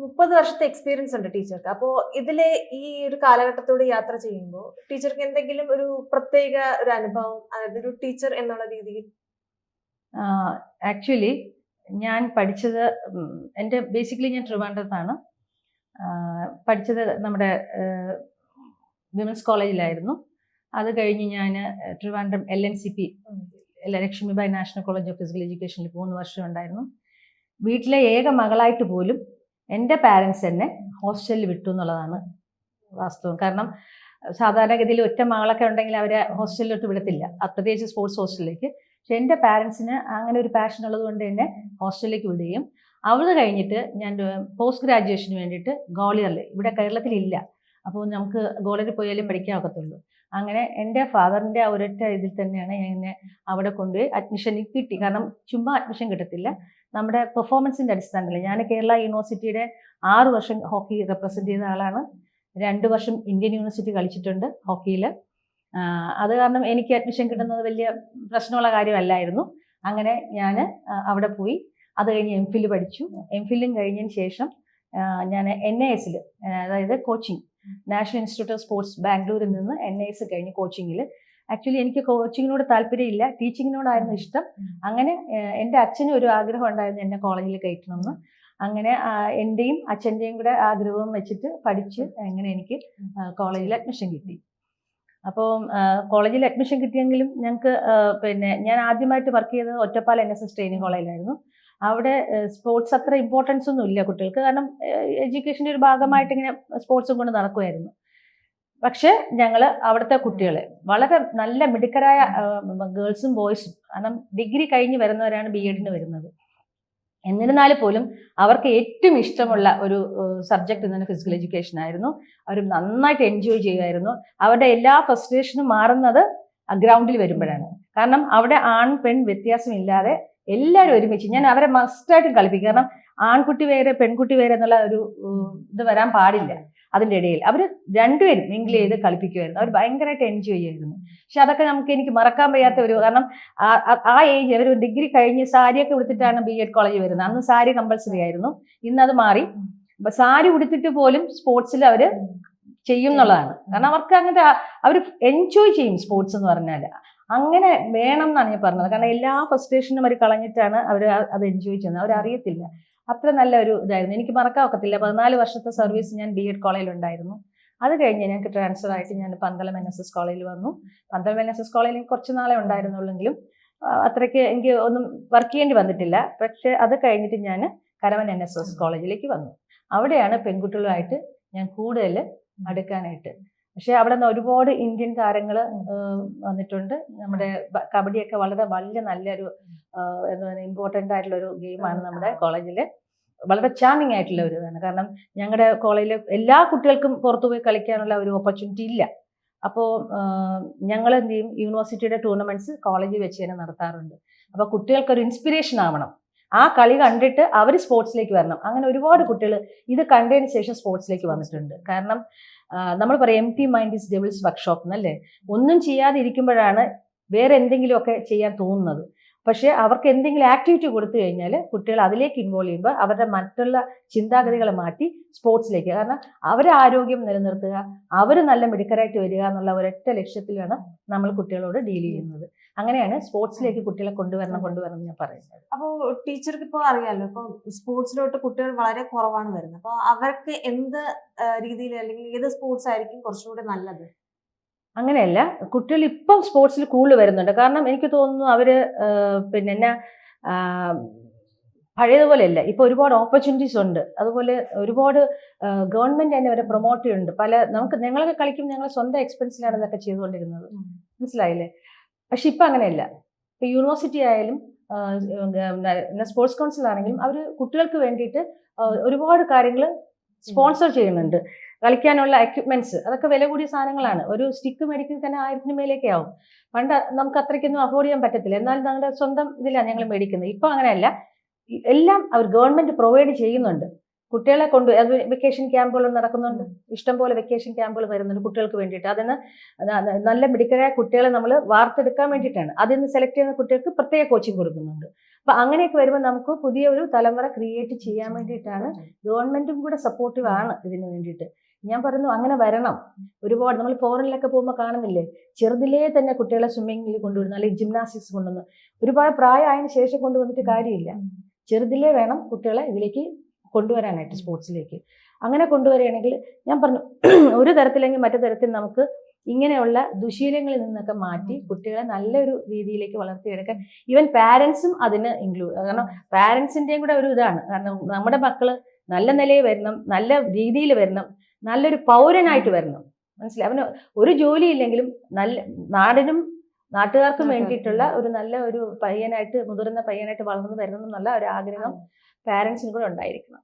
മുപ്പത് വർഷത്തെ എക്സ്പീരിയൻസ് ഉണ്ട് ടീച്ചർക്ക് അപ്പോ ഇതിലെ ഈ ഒരു കാലഘട്ടത്തോട് യാത്ര ചെയ്യുമ്പോൾ ടീച്ചർക്ക് എന്തെങ്കിലും ഒരു പ്രത്യേക ഒരു അനുഭവം അതായത് ഒരു ടീച്ചർ എന്നുള്ള രീതിയിൽ? ആക്ച്വലി ഞാൻ പഠിച്ചത് എന്റെ ബേസിക്കലി ഞാൻ ട്രിവാൻഡ്രത്താണ്. പഠിച്ചത് നമ്മുടെ വിമൻസ് കോളേജിലായിരുന്നു അത് കഴിഞ്ഞ് ഞാൻ Trivandrum L N C P Lakshmibai national college of physical എഡ്യൂക്കേഷനിൽ മൂന്ന് വർഷം ഉണ്ടായിരുന്നു. വീട്ടിലെ ഏക മകളായിട്ട് പോലും എന്റെ പാരൻസ് എന്നെ ഹോസ്റ്റലിൽ വിട്ടു എന്നുള്ളതാണ് വാസ്തവം. കാരണം സാധാരണഗതിയിൽ ഒറ്റ മകളൊക്കെ ഉണ്ടെങ്കിൽ അവരെ ഹോസ്റ്റലിലോട്ട് വിടത്തില്ല. പ്രത്യേകിച്ച് സ്പോർട്സ് ഹോസ്റ്റലിലേക്ക് പക്ഷെ എന്റെ പാരൻസിന് അങ്ങനെ ഒരു പാഷൻ ഉള്ളതുകൊണ്ട് എന്നെ ഹോസ്റ്റലിലേക്ക് വിടുകയും അവിടെ കഴിഞ്ഞിട്ട് ഞാൻ പോസ്റ്റ് ഗ്രാജുവേഷന് വേണ്ടിയിട്ട് ഗോളിയറിൽ ഇവിടെ കേരളത്തിലില്ല. അപ്പോൾ നമുക്ക് ഗോളിയറിൽ പോയാലും പഠിക്കാൻ ഒക്കത്തുള്ളൂ. അങ്ങനെ എന്റെ ഫാദറിന്റെ ഒരൊറ്റ ഇതിൽ തന്നെയാണ് എന്നെ അവിടെ കൊണ്ടുപോയി അഡ്മിഷൻ കിട്ടി. കാരണം ചുമ്മാ അഡ്മിഷൻ കിട്ടത്തില്ല. നമ്മുടെ പെർഫോമൻസിന്റെ അടിസ്ഥാനത്തിൽ ഞാൻ കേരള യൂണിവേഴ്സിറ്റിയുടെ ആറ് വർഷം ഹോക്കി റെപ്രസെന്റ് ചെയ്ത ആളാണ്. രണ്ട് വർഷം ഇന്ത്യൻ യൂണിവേഴ്സിറ്റി കളിച്ചിട്ടുണ്ട് ഹോക്കിയിൽ അത് കാരണം എനിക്ക് അഡ്മിഷൻ കിട്ടുന്നത് വലിയ പ്രശ്നമുള്ള കാര്യമല്ലായിരുന്നു. അങ്ങനെ ഞാൻ അവിടെ പോയി. അത് കഴിഞ്ഞ് എം ഫിൽ പഠിച്ചു. എം ഫില്ലും കഴിഞ്ഞതിന് ശേഷം ഞാൻ എൻ എ എസിൽ അതായത് coaching national institute of sports ബാംഗ്ലൂരിൽ നിന്ന് എൻ ഐ എസ് കഴിഞ്ഞ് കോച്ചിങ്ങിൽ ആക്ച്വലി എനിക്ക് കോച്ചിങ്ങിനോട് താല്പര്യമില്ല. ടീച്ചിങ്ങിനോടായിരുന്നു ഇഷ്ടം. അങ്ങനെ എന്റെ അച്ഛനും ഒരു ആഗ്രഹം ഉണ്ടായിരുന്നു എന്നെ കോളേജിൽ കയറ്റണമെന്ന്. അങ്ങനെ എന്റെയും അച്ഛന്റെയും കൂടെ ആഗ്രഹവും വെച്ചിട്ട് പഠിച്ച് അങ്ങനെ എനിക്ക് കോളേജിൽ അഡ്മിഷൻ കിട്ടി. അപ്പോൾ കോളേജിൽ അഡ്മിഷൻ കിട്ടിയെങ്കിലും ഞങ്ങൾക്ക് പിന്നെ ഞാൻ ആദ്യമായിട്ട് വർക്ക് ചെയ്തത് Ottapalam N S S training കോളേജിലായിരുന്നു അവിടെ സ്പോർട്സ് അത്ര ഇമ്പോർട്ടൻസ് ഒന്നും ഇല്ല കുട്ടികൾക്ക്. കാരണം എഡ്യൂക്കേഷന്റെ ഒരു ഭാഗമായിട്ട് ഇങ്ങനെ സ്പോർട്സും കൊണ്ട് നടക്കുമായിരുന്നു പക്ഷേ ഞങ്ങൾ അവിടുത്തെ കുട്ടികളെ വളരെ നല്ല മിടുക്കരായ ഗേൾസും ബോയ്സും കാരണം ഡിഗ്രി കഴിഞ്ഞ് വരുന്നവരാണ് ബി എഡിന് വരുന്നത്. എന്നിരുന്നാൽ പോലും അവർക്ക് ഏറ്റവും ഇഷ്ടമുള്ള ഒരു സബ്ജക്റ്റ് എന്ന് പറഞ്ഞാൽ ഫിസിക്കൽ എഡ്യൂക്കേഷൻ ആയിരുന്നു. അവർ നന്നായിട്ട് എൻജോയ് ചെയ്യുമായിരുന്നു അവരുടെ എല്ലാ ഫ്രസ്ട്രേഷനും മാറുന്നത് ഗ്രൗണ്ടിൽ വരുമ്പോഴാണ്. കാരണം അവിടെ ആൺ പെൺ വ്യത്യാസമില്ലാതെ എല്ലാവരും ഒരുമിച്ച് ഞാൻ അവരെ മസ്റ്റായിട്ടും കളിപ്പിക്കും. കാരണം ആൺകുട്ടി വേറെ പെൺകുട്ടി വേറെ എന്നുള്ള ഒരു ഇത് വരാൻ പാടില്ല അതിന്റെ ഇടയിൽ. അവർ രണ്ടുപേരും മിങ്കിൾ ചെയ്ത് കളിപ്പിക്കുമായിരുന്നു. അവർ ഭയങ്കരമായിട്ട് എൻജോയ് ചെയ്യുമായിരുന്നു. പക്ഷെ അതൊക്കെ നമുക്ക് എനിക്ക് മറക്കാൻ വയ്യാത്ത ഒരു കാരണം ആ- ഏജ് അവർ ഡിഗ്രി കഴിഞ്ഞ് സാരിയൊക്കെ ഉടുത്തിട്ടാണ് ബി എഡ് കോളേജ് വരുന്നത്. അന്ന് സാരി കമ്പൽസറി ആയിരുന്നു. ഇന്ന് അത് മാറി. അപ്പൊ സാരി ഉടുത്തിട്ട് പോലും സ്പോർട്സിൽ അവർ ചെയ്യും എന്നുള്ളതാണ് കാരണം അവർക്ക് അങ്ങനത്തെ അവർ എൻജോയ് ചെയ്യും സ്പോർട്സ് എന്ന് പറഞ്ഞാൽ അങ്ങനെ വേണം എന്നാണ് ഞാൻ പറഞ്ഞത്. കാരണം എല്ലാ ഫ്രസ്ട്രേഷനും അവർ കളഞ്ഞിട്ടാണ് അവർ അത് എൻജോയ് ചെയ്യുന്നത്. അവർ അറിയത്തില്ല അത്ര നല്ല ഒരു ഇതായിരുന്നു. എനിക്ക് മറക്കാൻ ഒക്കത്തില്ല പതിനാല് വർഷത്തെ സർവീസ് ഞാൻ ബി എഡ് കോളേജിൽ ഉണ്ടായിരുന്നു. അത് കഴിഞ്ഞ് ഞങ്ങൾക്ക് ട്രാൻസ്ഫർ ആയിട്ട് ഞാൻ പന്തളം എൻ എസ് എസ് കോളേജിൽ വന്നു. പന്തളം എൻ എസ് എസ് കോളേജിൽ കുറച്ച് നാളെ ഉണ്ടായിരുന്നുള്ളെങ്കിലും അത്രയ്ക്ക് എനിക്ക് ഒന്നും വർക്ക് ചെയ്യേണ്ടി വന്നിട്ടില്ല. പക്ഷേ അത് കഴിഞ്ഞിട്ട് ഞാൻ കരവൻ എൻ എസ് എസ് കോളേജിലേക്ക് വന്നു. അവിടെയാണ് പെൺകുട്ടികളുമായിട്ട് ഞാൻ കൂടുതൽ അടുക്കാനായിട്ട് പക്ഷേ അവിടെ നിന്ന് ഒരുപാട് ഇന്ത്യൻ താരങ്ങൾ വന്നിട്ടുണ്ട്. നമ്മുടെ കബഡിയൊക്കെ വളരെ വലിയ നല്ലൊരു എന്താ പറയുക ഇമ്പോർട്ടന്റ് ആയിട്ടുള്ള ഒരു ഗെയിമാണ് നമ്മുടെ കോളേജിൽ വളരെ ചാമിങ് ആയിട്ടുള്ള ഒരു ഇതാണ്. കാരണം ഞങ്ങളുടെ കോളേജിലെ എല്ലാ കുട്ടികൾക്കും പുറത്തു പോയി കളിക്കാനുള്ള ഒരു ഓപ്പർച്യൂണിറ്റി ഇല്ല. അപ്പോൾ ഞങ്ങൾ എന്ത് ചെയ്യും യൂണിവേഴ്സിറ്റിയുടെ ടൂർണമെന്റ്സ് കോളേജിൽ വെച്ച് തന്നെ നടത്താറുണ്ട്. അപ്പോൾ കുട്ടികൾക്കൊരു ഇൻസ്പിറേഷൻ ആവണം. ആ കളി കണ്ടിട്ട് അവർ സ്പോർട്സിലേക്ക് വരണം. അങ്ങനെ ഒരുപാട് കുട്ടികൾ ഇത് കണ്ടതിന് ശേഷം സ്പോർട്സിലേക്ക് വന്നിട്ടുണ്ട്. കാരണം നമ്മൾ പറയും empty mind is devil's workshop എന്നല്ലേ ഒന്നും ചെയ്യാതെ ഇരിക്കുമ്പോഴാണ് വേറെ എന്തെങ്കിലുമൊക്കെ ചെയ്യാൻ തോന്നുന്നത്. പക്ഷേ അവർക്ക് എന്തെങ്കിലും ആക്ടിവിറ്റി കൊടുത്തു കഴിഞ്ഞാൽ കുട്ടികൾ അതിലേക്ക് ഇൻവോൾവ് ചെയ്യുമ്പോൾ അവരുടെ മറ്റുള്ള ചിന്താഗതികളെ മാറ്റി സ്പോർട്സിലേക്ക്. കാരണം അവരെ ആരോഗ്യം നിലനിർത്തുക അവർ നല്ല മിടുക്കരായിട്ട് വരിക എന്നുള്ള ഒരൊറ്റ ലക്ഷ്യത്തിലാണ് നമ്മൾ കുട്ടികളോട് ഡീൽ ചെയ്യുന്നത്. അങ്ങനെയാണ് സ്പോർട്സിലേക്ക് കുട്ടികളെ കൊണ്ടുവരണം കൊണ്ടുവരണം ഞാൻ പറയുന്നത്. അപ്പോൾ ടീച്ചർക്ക് ഇപ്പോൾ അറിയാമല്ലോ ഇപ്പോൾ സ്പോർട്സിലോട്ട് കുട്ടികൾ വളരെ കുറവാണ് വരുന്നത്. അപ്പോൾ അവർക്ക് എന്ത് രീതിയിൽ അല്ലെങ്കിൽ ഏത് സ്പോർട്സ് ആയിരിക്കും കുറച്ചുകൂടെ നല്ലത്? അങ്ങനെയല്ല. കുട്ടികൾ ഇപ്പം സ്പോർട്സിൽ കൂടുതൽ വരുന്നുണ്ട്. കാരണം എനിക്ക് തോന്നുന്നു അവർ പിന്നെ എന്നാ പഴയതുപോലെ പഴയതുപോലെയല്ല. ഇപ്പൊ ഒരുപാട് ഓപ്പർച്യൂണിറ്റീസ് ഉണ്ട്. അതുപോലെ ഒരുപാട് ഗവൺമെന്റ് തന്നെ അവരെ പ്രൊമോട്ട് ചെയ്യുന്നുണ്ട്. പല നമുക്ക് ഞങ്ങളൊക്കെ കളിക്കും ഞങ്ങൾ സ്വന്തം എക്സ്പെൻസിലാണ് ഇതൊക്കെ ചെയ്തുകൊണ്ടിരുന്നത് മനസ്സിലായില്ലേ? പക്ഷെ ഇപ്പൊ അങ്ങനെയല്ല. ഇപ്പൊ യൂണിവേഴ്സിറ്റി ആയാലും സ്പോർട്സ് കൗൺസിൽ ആണെങ്കിലും അവർ കുട്ടികൾക്ക് വേണ്ടിയിട്ട് ഒരുപാട് കാര്യങ്ങൾ സ്പോൺസർ ചെയ്യുന്നുണ്ട്. കളിക്കാനുള്ള എക്യുപ്മെന്റ്സ് അതൊക്കെ വില കൂടിയ സാധനങ്ങളാണ്. ഒരു സ്റ്റിക്ക് മേടിക്കുന്നത് തന്നെ ആയിരത്തിന് മേലേക്ക് ആവും. പണ്ട് നമുക്ക് അത്രയ്ക്കൊന്നും അഫോർഡ് ചെയ്യാൻ പറ്റത്തില്ല. എന്നാൽ ഞങ്ങളുടെ സ്വന്തം ഇതിലാണ് ഞങ്ങൾ മേടിക്കുന്നത്. ഇപ്പൊ അങ്ങനെയല്ല. എല്ലാം അവർ ഗവൺമെന്റ് പ്രൊവൈഡ് ചെയ്യുന്നുണ്ട്. കുട്ടികളെ കൊണ്ട് അത് വെക്കേഷൻ ക്യാമ്പുകൾ നടക്കുന്നുണ്ട്. ഇഷ്ടംപോലെ വെക്കേഷൻ ക്യാമ്പുകൾ വരുന്നുണ്ട് കുട്ടികൾക്ക് വേണ്ടിയിട്ട്. അതിന് നല്ല മിടുക്കരായ കുട്ടികളെ നമ്മൾ വാർത്തെടുക്കാൻ വേണ്ടിയിട്ടാണ്. അതിൽ നിന്ന് സെലക്ട് ചെയ്യുന്ന കുട്ടികൾക്ക് പ്രത്യേക കോച്ചിങ് കൊടുക്കുന്നുണ്ട്. അപ്പൊ അങ്ങനെയൊക്കെ വരുമ്പോൾ നമുക്ക് പുതിയ ഒരു തലമുറ ക്രിയേറ്റ് ചെയ്യാൻ വേണ്ടിയിട്ടാണ്. ഗവൺമെന്റും കൂടെ സപ്പോർട്ടീവ് ആണ് ഇതിന് വേണ്ടിയിട്ട്. ഞാൻ പറയുന്നു അങ്ങനെ വരണം. ഒരുപാട് നമ്മൾ ഫോറിനിലൊക്കെ പോകുമ്പോൾ കാണുന്നില്ലേ? ചെറുതിലേ തന്നെ കുട്ടികളെ സ്വിമ്മിങ്ങിൽ കൊണ്ടുവരുന്നു അല്ലെങ്കിൽ ജിംനാസ്റ്റിക്സ് കൊണ്ടുവന്ന്. ഒരുപാട് പ്രായമായതിനു ശേഷം കൊണ്ടുവന്നിട്ട് കാര്യമില്ല. ചെറുതിലേ വേണം കുട്ടികളെ ഇതിലേക്ക് കൊണ്ടുവരാനായിട്ട് സ്പോർട്സിലേക്ക് അങ്ങനെ കൊണ്ടുവരികയാണെങ്കിൽ ഞാൻ പറഞ്ഞു ഒരു തരത്തിലെങ്കിൽ മറ്റു തരത്തിൽ നമുക്ക് ഇങ്ങനെയുള്ള ദുശീലങ്ങളിൽ നിന്നൊക്കെ മാറ്റി കുട്ടികളെ നല്ലൊരു രീതിയിലേക്ക് വളർത്തിയെടുക്കാൻ ഈവൻ പാരൻസും അതിന് ഇൻക്ലൂഡ് കാരണം പാരൻസിന്റെയും കൂടെ ഒരു ഇതാണ്. കാരണം നമ്മുടെ മക്കൾ നല്ല നിലയിൽ വരണം നല്ല രീതിയിൽ വരണം നല്ലൊരു പൗരനായിട്ട് വരണം. മനസ്സിലായി? അവന് ഒരു ജോലി ഇല്ലെങ്കിലും നല്ല നാടിനും നാട്ടുകാർക്കും നാട്ടുകാർക്കും. വേണ്ടിയിട്ടുള്ള ഒരു നല്ല ഒരു പയ്യനായിട്ട് മുതിർന്ന പയ്യനായിട്ട് വളർന്നു വരണം എന്നുള്ള ഒരു ആഗ്രഹം പാരൻസിനും കൂടെ ഉണ്ടായിരിക്കണം.